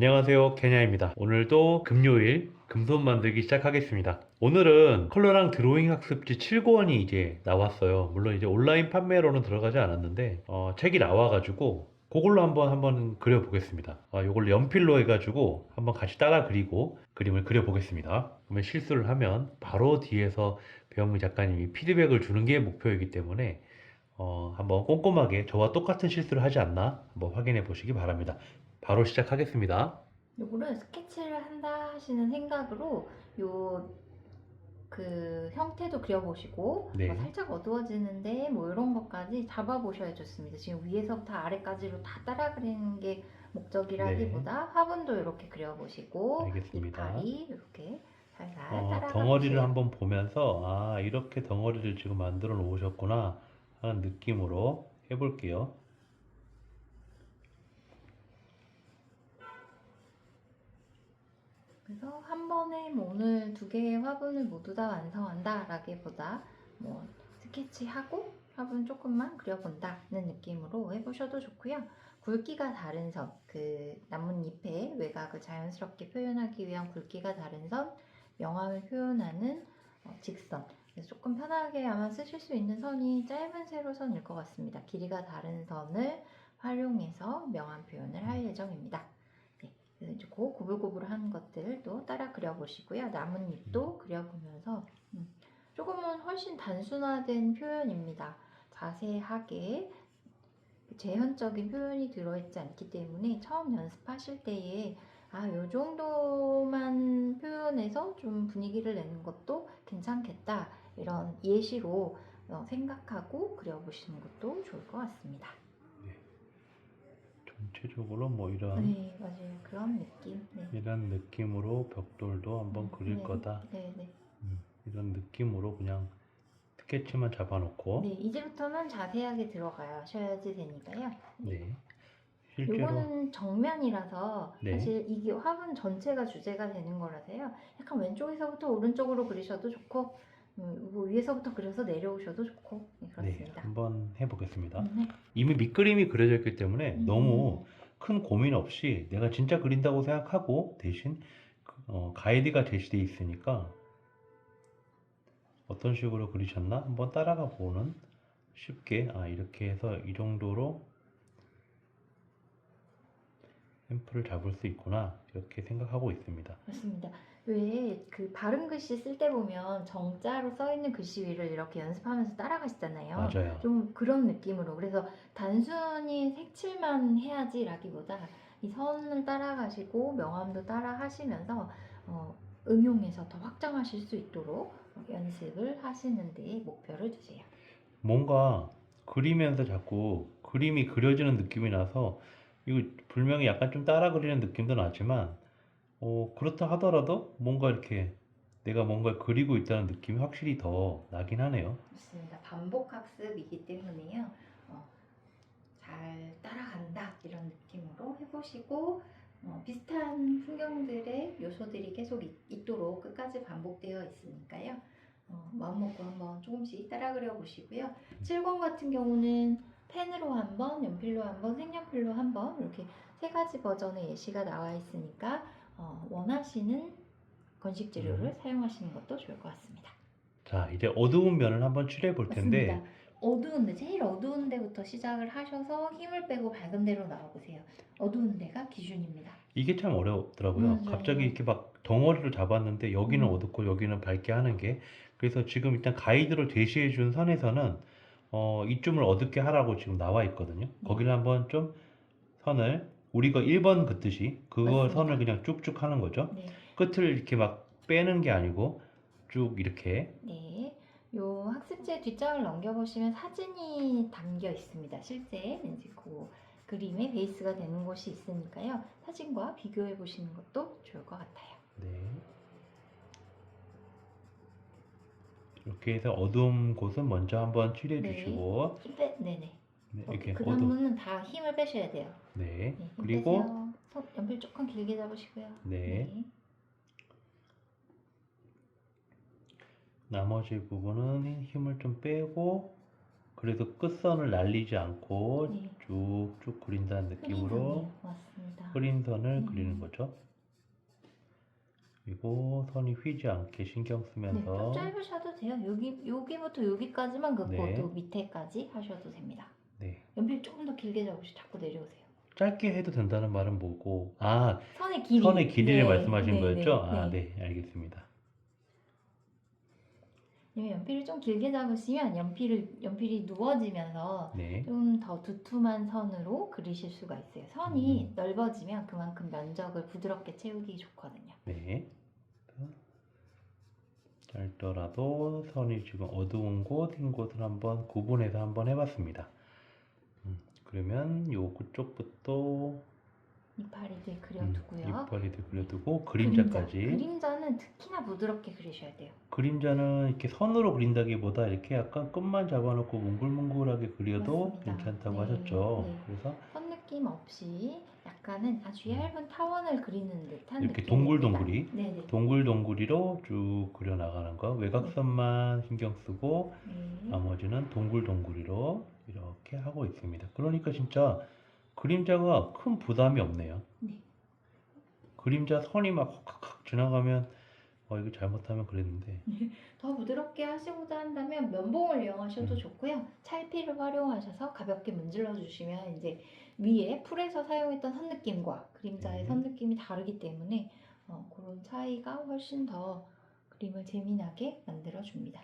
안녕하세요 케냐입니다. 오늘도 금요일 금손 만들기 시작하겠습니다. 오늘은 컬러랑 드로잉 학습지 7권이 이제 나왔어요. 물론 이제 온라인 판매로는 들어가지 않았는데 어, 책이 나와가지고 그걸로 한번 한번 그려보겠습니다. 아, 요걸 연필로 해가지고 한번 같이 따라 그리고 그림을 그려보겠습니다. 그러면 실수를 하면 바로 뒤에서 배영미 작가님이 피드백을 주는 게 목표이기 때문에 어, 한번 꼼꼼하게 저와 똑같은 실수를 하지 않나 한번 확인해 보시기 바랍니다 바로 시작하겠습니다. 요거를 스케치를 한다 하시는 생각으로 요 그 형태도 그려보시고 네. 뭐 살짝 어두워지는데 뭐 이런 것까지 잡아보셔야 좋습니다. 지금 위에서부터 아래까지로 다 따라 그리는 게 목적이라기보다 화분도 이렇게 그려보시고 네. 알겠습니다. 이파리 이렇게 살살 어, 따라가 덩어리를. 한번 보면서 아 이렇게 덩어리를 지금 만들어 놓으셨구나 하는 느낌으로 해볼게요. 그래서 한 번에 뭐 오늘 두 개의 화분을 모두 다 완성한다 라기보다 뭐 스케치하고 화분 조금만 그려본다는 느낌으로 해보셔도 좋고요. 굵기가 다른 선, 그 나뭇잎의 외곽을 자연스럽게 표현하기 위한 굵기가 다른 선, 명암을 표현하는 어, 직선. 조금 편하게 아마 쓰실 수 있는 선이 짧은 세로선일 것 같습니다. 길이가 다른 선을 활용해서 명암 표현을 할 예정입니다. 이제 그 고불고불한 것들도 따라 그려보시고요. 나뭇잎도 그려보면서 음, 조금은 훨씬 단순화된 표현입니다. 자세하게 재현적인 표현이 들어있지 않기 때문에 처음 연습하실 때에 아, 요 정도만 표현해서 좀 분위기를 내는 것도 괜찮겠다. 이런 예시로 어, 생각하고 그려보시는 것도 좋을 것 같습니다. 전체적으로 뭐 이런 네, 맞아요. 그런 느낌. 네. 이런 느낌으로 벽돌도 한번 그릴 네, 거다. 네, 네. 음, 이런 느낌으로 그냥 스케치만 잡아놓고 네, 이제부터는 자세하게 들어가셔야지 되니까요. 네 실제로 요거는 정면이라서 네. 사실 이게 화분 전체가 주제가 되는 거라서요. 약간 왼쪽에서부터 오른쪽으로 그리셔도 좋고 음, 뭐 위에서부터 그려서 내려오셔도 좋고 네, 네 그렇습니다. 한번 해보겠습니다. 음, 네. 이미 밑그림이 그려져 있기 때문에 음. 너무 큰 고민 없이 내가 진짜 그린다고 생각하고 대신 그- 어, 가이드가 제시되어 있으니까 어떤 식으로 그리셨나 한번 따라가 보는 쉽게 아 이렇게 해서 이 정도로 샘플을 잡을 수 있구나 이렇게 생각하고 있습니다. 맞습니다. 왜 그 발음 글씨 쓸 때 보면 정자로 써 있는 글씨 위를 이렇게 연습하면서 따라가시잖아요. 맞아요. 좀 그런 느낌으로 그래서 단순히 색칠만 해야지라기보다 이 선을 따라가시고 명암도 따라하시면서 어, 응용해서 더 확장하실 수 있도록 연습을 하시는 데 목표를 두세요. 뭔가 그리면서 자꾸 그림이 그려지는 느낌이 나서 이거 분명히 약간 좀 따라 그리는 느낌도 나지만 어, 그렇다 하더라도 뭔가 이렇게 내가 뭔가 그리고 있다는 느낌이 확실히 더 나긴 하네요. 맞습니다. 반복 학습이기 때문에요. 어, 잘 따라간다 이런 느낌으로 해보시고 어, 비슷한 풍경들의 요소들이 계속 있, 있도록 끝까지 반복되어 있으니까요. 어, 마음먹고 한번 조금씩 따라 그려보시고요. 7권 같은 경우는 펜으로 한 번, 연필로 한 번, 색연필로 한번 이렇게 세 가지 버전의 예시가 나와 있으니까 어, 원하시는 건식 재료를 사용하시는 것도 좋을 것 같습니다. 자, 이제 어두운 면을 한번 칠해 볼 텐데 맞습니다. 어두운 데 제일 어두운 데부터 시작을 하셔서 힘을 빼고 밝은 데로 나와보세요. 어두운 데가 기준입니다. 이게 참 어렵더라고요. 맞아요. 갑자기 이렇게 막 덩어리를 잡았는데 여기는 음. 어둡고 여기는 밝게 하는 게 그래서 지금 일단 가이드로 제시해 준 선에서는 어, 이쯤을 어둡게 하라고 지금 나와 있거든요. 네. 거기를 한번 좀 선을 우리가 1번 긋듯이 그거 맞습니다. 선을 그냥 쭉쭉 하는 거죠. 네, 끝을 이렇게 막 빼는 게 아니고 쭉 이렇게 네. 요 학습지의 뒷장을 넘겨보시면 사진이 담겨 있습니다. 실제 이제 그 그림의 베이스가 되는 곳이 있으니까요. 사진과 비교해 보시는 것도 좋을 것 같아요. 네. 이렇게 해서 어두운 곳은 먼저 한번 칠해 네. 주시고 힘 빼, 네네. 네, 어, 이렇게 그 어두 나무는 다 힘을 빼셔야 돼요. 네. 네, 힘 그리고. 손, 연필 조금 길게 잡으시고요. 네. 나머지 부분은 힘을 좀 빼고 그래도 끝선을 날리지 않고 네. 쭉쭉 그린다는 느낌으로 흐린 선이요. 맞습니다. 흐린 선을 음. 그리는 거죠. 그리고 선이 휘지 않게 신경 네, 쓰면서 좀 짧으셔도 돼요. 여기 여기부터 여기까지만 긋고 네. 또 밑에까지 하셔도 됩니다. 네. 연필 조금 더 길게 잡으시 자꾸 내려오세요. 짧게 해도 된다는 말은 뭐고 아 선의 길이. 선의 길이를 네, 말씀하시는 네, 거였죠? 네, 아, 네. 네, 알겠습니다. 왜냐면 연필을 좀 길게 잡으시면 연필을 연필이 누워지면서 네, 좀 더 두툼한 선으로 그리실 수가 있어요. 선이 음. 넓어지면 그만큼 면적을 부드럽게 채우기 좋거든요. 네. 짧더라도 선이 지금 어두운 곳, 흰 곳을 한번 구분해서 한번 해봤습니다. 음, 그러면 요 그쪽부터 이파리들 음, 그려두고요. 이파리도 그려두고 그림자까지. 그림자. 그림자 는 특히나 부드럽게 그리셔야 돼요. 그림자는 이렇게 선으로 그린다기보다 이렇게 약간 끝만 잡아놓고 뭉글뭉글하게 그려도 맞습니다. 괜찮다고 네, 하셨죠. 네. 그래서 선 느낌 없이 약간은 아주 얇은 타원을 그리는 듯한 이렇게. 동글동글이 네네. 동글동글이로 쭉 그려 나가는 거 외곽선만 신경 쓰고 네. 나머지는 동글동글이로 이렇게 하고 있습니다. 그러니까 진짜 그림자가 큰 부담이 없네요. 네. 그림자 선이 막 확확 지나가면 어 이거 잘못하면 그랬는데 더 부드럽게 하시고자 한다면 면봉을 이용하셔도 음. 좋고요. 찰피를 활용하셔서 가볍게 문질러 주시면 이제 위에 풀에서 사용했던 선 느낌과 그림자의 네. 선 느낌이 다르기 때문에 어, 그런 차이가 훨씬 더 그림을 재미나게 만들어 줍니다.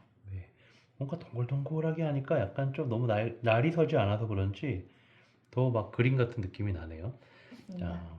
네. 뭔가 동글동글하게 하니까 약간 좀 너무 날, 날이 서지 않아서 그런지 더 막 그림 같은 느낌이 나네요. 자,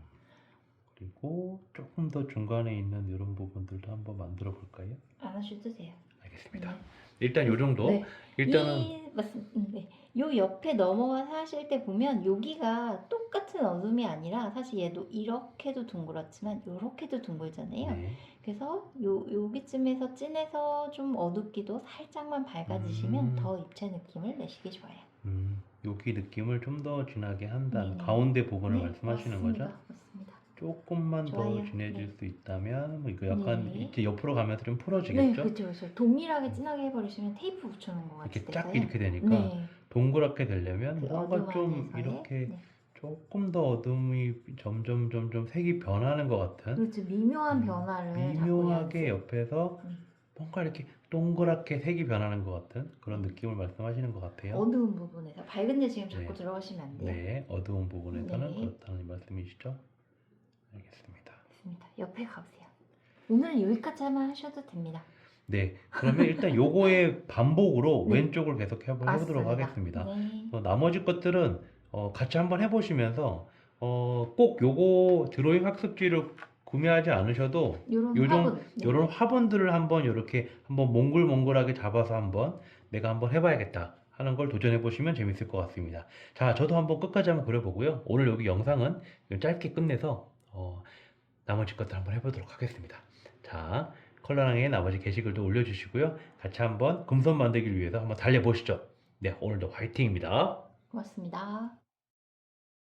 그리고 조금 더 중간에 있는 이런 부분들도 한번 만들어 볼까요? 안 하셔도 돼요. 알겠습니다. 네. 일단 요 정도. 네. 일단은 이, 맞습니다. 음, 네. 요 옆에 넘어가서 하실 때 보면 여기가 똑같은 어둠이 아니라 사실 얘도 이렇게도 둥그렇지만 이렇게도 둥글잖아요. 네. 그래서 요 여기쯤에서 진해서 좀 어둡기도 살짝만 밝아지시면 음. 더 입체 느낌을 내시기 좋아요. 음, 여기 느낌을 좀 더 진하게 한다는 네네. 가운데 부분을 네, 말씀하시는 맞습니다. 거죠? 맞습니다. 조금만 더 좋아요. 진해질 네. 수 있다면 뭐 이거 약간 네. 이제 옆으로 가면서 좀 네, 풀어지겠죠? 그렇죠, 그렇죠. 동일하게 진하게 해버리시면 테이프 붙여놓은 것 같이 이렇게 쫙. 이렇게 되니까 네, 동그랗게 되려면 그 뭔가 좀 안에서의, 이렇게 네. 조금 더 어둠이 점점 점점 색이 변하는 것 같은 그렇죠. 미묘한 음, 변화를 미묘하게 자꾸 옆에서 네. 뭔가 이렇게 동그랗게 색이 변하는 것 같은 그런 느낌을 말씀하시는 것 같아요. 어두운 부분에서 밝은데 지금 자꾸 네. 들어가시면 안 돼요. 네, 어두운 부분에서는 네. 그렇다는 말씀이시죠? 알겠습니다. 좋습니다. 옆에 가보세요. 오늘은 여기까지만 하셔도 됩니다. 네, 그러면 일단 요거의 반복으로 네. 왼쪽을 계속 해보, 해보도록 맞습니다. 하겠습니다. 네. 어, 나머지 것들은 어, 같이 한번 해보시면서 어, 꼭 요거 드로잉 학습지를 구매하지 않으셔도 요런 화분. 네. 요런 화분들을 한번 이렇게 한번 몽글몽글하게 잡아서 한번 내가 한번 해봐야겠다 하는 걸 도전해 보시면 재밌을 것 같습니다. 자, 저도 한번 끝까지 한번 그려보고요. 오늘 여기 영상은 짧게 끝내서 어, 나머지 것들 한번 해보도록 하겠습니다. 자, 컬러랑의 나머지 게시글도 올려주시고요. 같이 한번 금손 만들기를 위해서 한번 달려보시죠. 네, 오늘도 화이팅입니다. 고맙습니다.